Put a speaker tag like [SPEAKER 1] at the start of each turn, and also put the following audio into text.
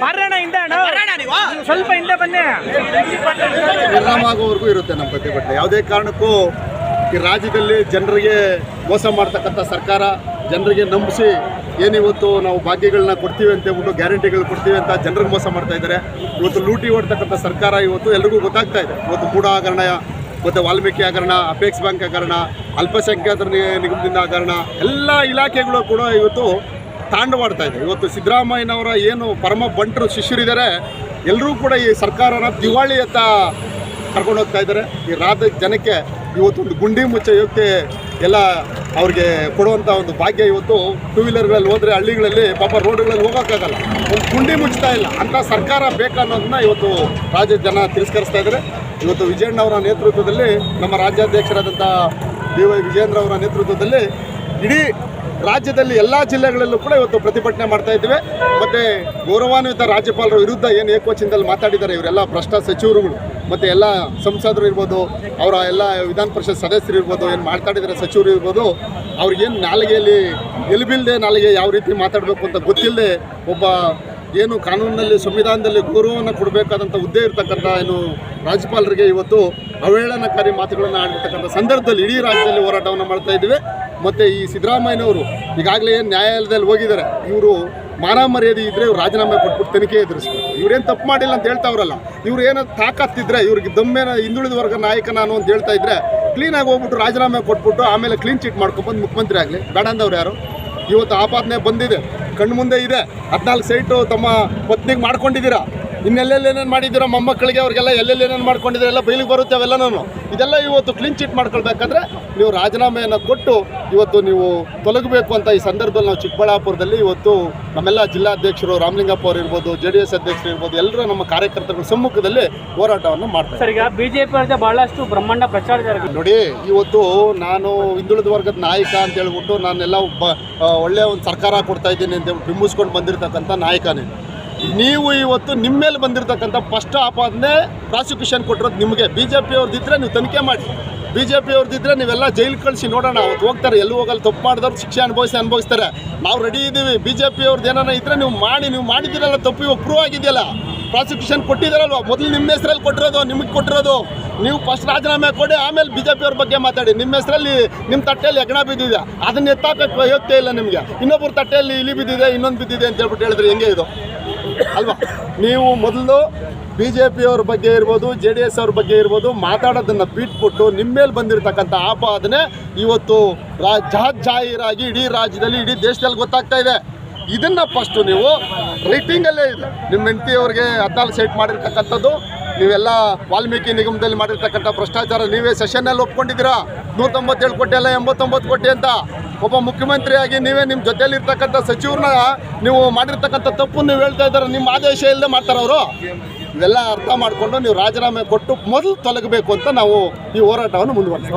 [SPEAKER 1] ಬಾರಣ್ಣ ಹಿಂದೆ ಸ್ವಲ್ಪ ಹಿಂದೆ ಬನ್ನಿ.
[SPEAKER 2] ಪರಿಣಾಮ ಆಗೋವರೆಗೂ ಇರುತ್ತೆ ನಮ್ಮ ಪ್ರತಿಭಟನೆ ಯಾವುದೇ ಕಾರಣಕ್ಕೂ ಈ ರಾಜ್ಯದಲ್ಲಿ ಜನರಿಗೆ ಮೋಸ ಮಾಡ್ತಕ್ಕಂಥ ಸರ್ಕಾರ, ಜನರಿಗೆ ನಂಬಿಸಿ ಏನಿವತ್ತು ನಾವು ಭಾಗ್ಯಗಳನ್ನ ಕೊಡ್ತೀವಿ ಅಂತ ಹೇಳ್ಬಿಟ್ಟು ಗ್ಯಾರಂಟಿಗಳು ಕೊಡ್ತೀವಿ ಅಂತ ಜನರಿಗೆ ಮೋಸ ಮಾಡ್ತಾ ಇದ್ದಾರೆ. ಇವತ್ತು ಲೂಟಿ ಹೊಡ್ತಕ್ಕಂಥ ಸರ್ಕಾರ ಇವತ್ತು ಎಲ್ರಿಗೂ ಗೊತ್ತಾಗ್ತಾ ಇದೆ. ಇವತ್ತು ಮೂಢ ಹಗರಣ ಮತ್ತು ವಾಲ್ಮೀಕಿ ಹಗರಣ ಅಪೇಕ್ಸ್ ಬ್ಯಾಂಕ್ ಹಗರಣ, ಅಲ್ಪಸಂಖ್ಯಾತರ ನಿಗಮದಿಂದ ಹಗರಣ, ಎಲ್ಲ ಇಲಾಖೆಗಳು ಕೂಡ ಇವತ್ತು ತಾಂಡವಾಡ್ತಾ ಇದೆ. ಇವತ್ತು ಸಿದ್ದರಾಮಯ್ಯನವರ ಏನು ಪರಮ ಬಂಟರು ಶಿಷ್ಯರಿದ್ದಾರೆ ಎಲ್ಲರೂ ಕೂಡ ಈ ಸರ್ಕಾರನ ದಿವಾಳಿಯತ್ತ ಕರ್ಕೊಂಡು ಹೋಗ್ತಾ ಇದ್ದಾರೆ. ಈ ರಾಜ್ಯ ಜನಕ್ಕೆ ಇವತ್ತೊಂದು ಗುಂಡಿ ಮುಚ್ಚ ಎಲ್ಲ ಅವ್ರಿಗೆ ಕೊಡುವಂಥ ಒಂದು ಭಾಗ್ಯ ಇವತ್ತು ಟೂ ವೀಲರ್ಗಳಲ್ಲಿ ಹೋದರೆ ಹಳ್ಳಿಗಳಲ್ಲಿ ಪಾಪ ರೋಡ್ಗಳಲ್ಲಿ ಹೋಗೋಕ್ಕಾಗಲ್ಲ. ಒಂದು ಗುಂಡಿ ಮುಚ್ತಾ ಇಲ್ಲ. ಅಂಥ ಸರ್ಕಾರ ಬೇಕನ್ನೋದನ್ನ ಇವತ್ತು ರಾಜ್ಯದ ಜನ ತಿರಸ್ಕರಿಸ್ತಾ ಇದ್ದಾರೆ ಇವತ್ತು ವಿಜಯಣ್ಣವರ ನೇತೃತ್ವದಲ್ಲಿ ನಮ್ಮ ರಾಜ್ಯಾಧ್ಯಕ್ಷರಾದಂಥ ಡಿ ವೈ ವಿಜೇಂದ್ರ ಅವರ ನೇತೃತ್ವದಲ್ಲಿ ಇಡೀ ರಾಜ್ಯದಲ್ಲಿ ಎಲ್ಲ ಜಿಲ್ಲೆಗಳಲ್ಲೂ ಕೂಡ ಇವತ್ತು ಪ್ರತಿಭಟನೆ ಮಾಡ್ತಾ ಇದ್ದೇವೆ. ಮತ್ತು ಗೌರವಾನ್ವಿತ ರಾಜ್ಯಪಾಲರ ವಿರುದ್ಧ ಏನು ಏಕವಚನದಲ್ಲಿ ಮಾತಾಡಿದ್ದಾರೆ ಇವರೆಲ್ಲ ಭ್ರಷ್ಟ ಸಚಿವರುಗಳು, ಮತ್ತು ಎಲ್ಲ ಸಂಸದರು ಇರ್ಬೋದು, ಅವರ ಎಲ್ಲ ವಿಧಾನ ಪರಿಷತ್ ಸದಸ್ಯರು ಇರ್ಬೋದು, ಏನು ಮಾತಾಡಿದರೆ ಸಚಿವರು ಇರ್ಬೋದು ಅವ್ರಿಗೇನು ನಾಲಿಗೆಯಲ್ಲಿ ಎಲ್ಬಿಲ್ಲದೆ ನಾಲಿಗೆ ಯಾವ ರೀತಿ ಮಾತಾಡಬೇಕು ಅಂತ ಗೊತ್ತಿಲ್ಲದೆ ಒಬ್ಬ ಏನು ಕಾನೂನಿನಲ್ಲಿ, ಸಂವಿಧಾನದಲ್ಲಿ ಗೌರವವನ್ನು ಕೊಡಬೇಕಾದಂಥ ಹುದ್ದೆ ಇರ್ತಕ್ಕಂಥ ಏನು ರಾಜ್ಯಪಾಲರಿಗೆ ಇವತ್ತು ಅವಹೇಳನಕಾರಿ ಮಾತುಗಳನ್ನು ಆಡಿರ್ತಕ್ಕಂಥ ಸಂದರ್ಭದಲ್ಲಿ ಇಡೀ ರಾಜ್ಯದಲ್ಲಿ ಹೋರಾಟವನ್ನು ಮಾಡ್ತಾ ಇದ್ದೀವಿ. ಮತ್ತು ಈ ಸಿದ್ದರಾಮಯ್ಯನವರು ಈಗಾಗಲೇ ಏನು ನ್ಯಾಯಾಲಯದಲ್ಲಿ ಹೋಗಿದ್ದಾರೆ, ಇವರು ಮಾನ ಮರ್ಯಾದೆ ಇದ್ದರೆ ಇವರು ರಾಜೀನಾಮೆ ಕೊಟ್ಬಿಟ್ಟು ತನಿಖೆ ಎದುರಿಸ್ಬೇಕು ಇವ್ರೇನು ತಪ್ಪು ಮಾಡಿಲ್ಲ ಅಂತ ಹೇಳ್ತಾವ್ರಲ್ಲ ಇವ್ರು ಏನೋ ತಾಕತ್ತಿದ್ರೆ, ಇವ್ರಿಗೆ ದಮ್ಮೇನ ಹಿಂದುಳಿದ ವರ್ಗ ನಾಯಕ ನಾನು ಅಂತ ಹೇಳ್ತಾ ಇದ್ರೆ ಕ್ಲೀನಾಗಿ ಹೋಗ್ಬಿಟ್ಟು ರಾಜೀನಾಮೆ ಕೊಟ್ಬಿಟ್ಟು ಆಮೇಲೆ ಕ್ಲೀನ್ ಚೀಟ್ ಮಾಡ್ಕೊಂಬಂದು ಮುಖ್ಯಮಂತ್ರಿ ಆಗಲಿ. ಬೇಡ ಅಂದವ್ರು ಯಾರು? ಇವತ್ತು ಆಪಾದನೆ ಬಂದಿದೆ ಕಣ್ಣು ಮುಂದೆ ಇದೆ. ಹದಿನಾಲ್ಕು ಸೈಟು ತಮ್ಮ ಪತ್ನಿಗೆ ಮಾಡ್ಕೊಂಡಿದ್ದೀರಾ? ಇನ್ನೆಲ್ಲೆಲ್ಲೇನೇನು ಮಾಡಿದ್ದೀರೋ ಮೊಮ್ಮಕ್ಕಳಿಗೆ ಅವ್ರಿಗೆಲ್ಲ ಎಲ್ಲೆಲ್ಲೇನೇನು ಮಾಡ್ಕೊಂಡಿದ್ರೆ ಎಲ್ಲ ಬೈಲಿಗೆ ಬರುತ್ತೆ ಅವೆಲ್ಲ ನಾನು. ಇದೆಲ್ಲ ಇವತ್ತು ಕ್ಲೀನ್ ಚಿಟ್ ಮಾಡ್ಕೊಳ್ಬೇಕಾದ್ರೆ ನೀವು ರಾಜೀನಾಮೆಯನ್ನು ಕೊಟ್ಟು ಇವತ್ತು ನೀವು ತೊಲಗಬೇಕು ಅಂತ ಈ ಸಂದರ್ಭದಲ್ಲಿ ನಾವು ಚಿಕ್ಕಬಳ್ಳಾಪುರದಲ್ಲಿ ಇವತ್ತು ನಮ್ಮೆಲ್ಲ ಜಿಲ್ಲಾಧ್ಯಕ್ಷರು ರಾಮಲಿಂಗಪ್ಪ ಅವರು ಇರ್ಬೋದು ಜೆ ಡಿ ಎಸ್ ಅಧ್ಯಕ್ಷರು ಇರ್ಬೋದು ಎಲ್ಲರೂ ನಮ್ಮ ಕಾರ್ಯಕರ್ತರು ಸಮ್ಮುಖದಲ್ಲಿ ಹೋರಾಟವನ್ನು ಮಾಡ್ತಾರೆ.
[SPEAKER 1] ಸರ್ ಈಗ ಬಿಜೆಪಿ ಪಿ ಬಹಳಷ್ಟು ಬ್ರಹ್ಮಾಂಡ ಪ್ರಚಾರ
[SPEAKER 2] ನೋಡಿ ಇವತ್ತು ನಾನು ಹಿಂದುಳಿದ ವರ್ಗದ ನಾಯಕ ಅಂತ ಹೇಳ್ಬಿಟ್ಟು ನಾನೆಲ್ಲ ಒಬ್ಬ ಒಳ್ಳೆಯ ಒಂದು ಸರ್ಕಾರ ಕೊಡ್ತಾ ಇದ್ದೀನಿ ಅಂತ ಬಿಂಬಿಸ್ಕೊಂಡು ಬಂದಿರತಕ್ಕಂಥ ನಾಯಕನೇ. ನೀವು ಇವತ್ತು ನಿಮ್ಮ ಮೇಲೆ ಬಂದಿರತಕ್ಕಂಥ ಫಸ್ಟ್ ಆಪಾದನೆ ಪ್ರಾಸಿಕ್ಯೂಷನ್ ಕೊಟ್ಟಿರೋದು ನಿಮಗೆ. ಬಿ ಜೆ ಪಿ ಅವ್ರದ್ದಿದ್ರೆ ನೀವು ತನಿಖೆ ಮಾಡಿ. ಬಿ ಜೆ ಪಿ ಅವ್ರದ್ದಿದ್ರೆ ನೀವೆಲ್ಲ ಜೈಲು ಕಳಿಸಿ ನೋಡೋಣ. ಅವತ್ತು ಹೋಗ್ತಾರೆ, ಎಲ್ಲೂ ಹೋಗಲ್ಲ, ತಪ್ಪು ಮಾಡಿದವ್ರು ಶಿಕ್ಷೆ ಅನುಭವಿಸಿ ಅನುಭವಿಸ್ತಾರೆ. ನಾವು ರೆಡಿ ಇದ್ದೀವಿ ಬಿ ಜೆ ಪಿ ಅವ್ರದ್ದು ಏನಾರ ಇದ್ರೆ ನೀವು ಮಾಡಿ. ನೀವು ಮಾಡಿದ್ದೀರಲ್ಲ ತಪ್ಪು, ಇವಾಗ ಪ್ರೂವ್ ಆಗಿದೆಯಲ್ಲ. ಪ್ರಾಸಿಕ್ಯೂಷನ್ ಕೊಟ್ಟಿದ್ದಾರಲ್ವ ಮೊದಲು ನಿಮ್ಮ ಹೆಸರಲ್ಲಿ ಕೊಟ್ಟಿರೋದು, ನಿಮಗೆ ಕೊಟ್ಟಿರೋದು. ನೀವು ಫಸ್ಟ್ ರಾಜೀನಾಮೆ ಕೊಡಿ, ಆಮೇಲೆ ಬಿ ಜೆ ಪಿ ಅವ್ರ ಬಗ್ಗೆ ಮಾತಾಡಿ. ನಿಮ್ಮ ಹೆಸರಲ್ಲಿ ನಿಮ್ಮ ತಟ್ಟೆಯಲ್ಲಿ ಹೆಗಣ ಬಿದ್ದಿದೆ. ಅದನ್ನ ಎತ್ತಾಕಕ್ಕೆ ಯೋಗ್ಯತೆ ಇಲ್ಲ ನಿಮಗೆ. ಇನ್ನೊಬ್ಬರ ತಟ್ಟೆಯಲ್ಲಿ ಇಲಿ ಬಿದ್ದಿದೆ, ಇನ್ನೊಂದು ಬಿದ್ದಿದೆ ಅಂತ ಹೇಳ್ಬಿಟ್ಟು ಹೇಳಿದ್ರೆ ಹೆಂಗೆ ಇದು? ಅಲ್ವಾ? ನೀವು ಮೊದಲು ಬಿ ಜೆ ಪಿಯವ್ರ ಬಗ್ಗೆ ಇರ್ಬೋದು ಜೆ ಡಿ ಎಸ್ ಅವ್ರ ಬಗ್ಗೆ ಇರ್ಬೋದು ಮಾತಾಡೋದನ್ನು ಬಿಟ್ಬಿಟ್ಟು ನಿಮ್ಮ ಮೇಲೆ ಬಂದಿರತಕ್ಕಂಥ ಆಪಾದನೆ ಇವತ್ತು ರಾ ಜಾಹೀರಾಗಿ ಇಡೀ ರಾಜ್ಯದಲ್ಲಿ, ಇಡೀ ದೇಶದಲ್ಲಿ ಗೊತ್ತಾಗ್ತಾ ಇದೆ. ಇದನ್ನು ಫಸ್ಟು ನೀವು ರೈಟಿಂಗಲ್ಲೇ ಇದೆ ನಿಮ್ಮ ಹೆಂಡತಿಯವ್ರಿಗೆ ಹದಿನಾಲ್ಕು ಸೈಟ್ ಮಾಡಿರ್ತಕ್ಕಂಥದ್ದು, ನೀವೆಲ್ಲ ವಾಲ್ಮೀಕಿ ನಿಗಮದಲ್ಲಿ ಮಾಡಿರ್ತಕ್ಕಂಥ ಭ್ರಷ್ಟಾಚಾರ ನೀವೇ ಸೆಷನ್ನಲ್ಲಿ ಒಪ್ಕೊಂಡಿದ್ದೀರಾ? ನೂರ ತೊಂಬತ್ತೇಳು ಕೋಟಿ ಅಲ್ಲ, ಎಂಬತ್ತೊಂಬತ್ತು ಕೋಟಿ ಅಂತ. ಒಬ್ಬ ಮುಖ್ಯಮಂತ್ರಿಯಾಗಿ ನೀವೇ ನಿಮ್ಮ ಜೊತೆಯಲ್ಲಿ ಇರ್ತಕ್ಕಂಥ ಸಚಿವರನ್ನ ನೀವು ಮಾಡಿರ್ತಕ್ಕಂಥ ತಪ್ಪು ನೀವು ಹೇಳ್ತಾ ಇದ್ದಾರೆ ನಿಮ್ಮ ಆದೇಶ ಇಲ್ಲದೆ ಮಾಡ್ತಾರೆ ಅವರು. ಇವೆಲ್ಲ ಅರ್ಥ ಮಾಡಿಕೊಂಡು ನೀವು ರಾಜೀನಾಮೆ ಕೊಟ್ಟು ಮೊದಲು ತೊಲಗಬೇಕು ಅಂತ ನಾವು ಈ ಹೋರಾಟವನ್ನು ಮುಂದುವರಿಸ್ತೀವಿ.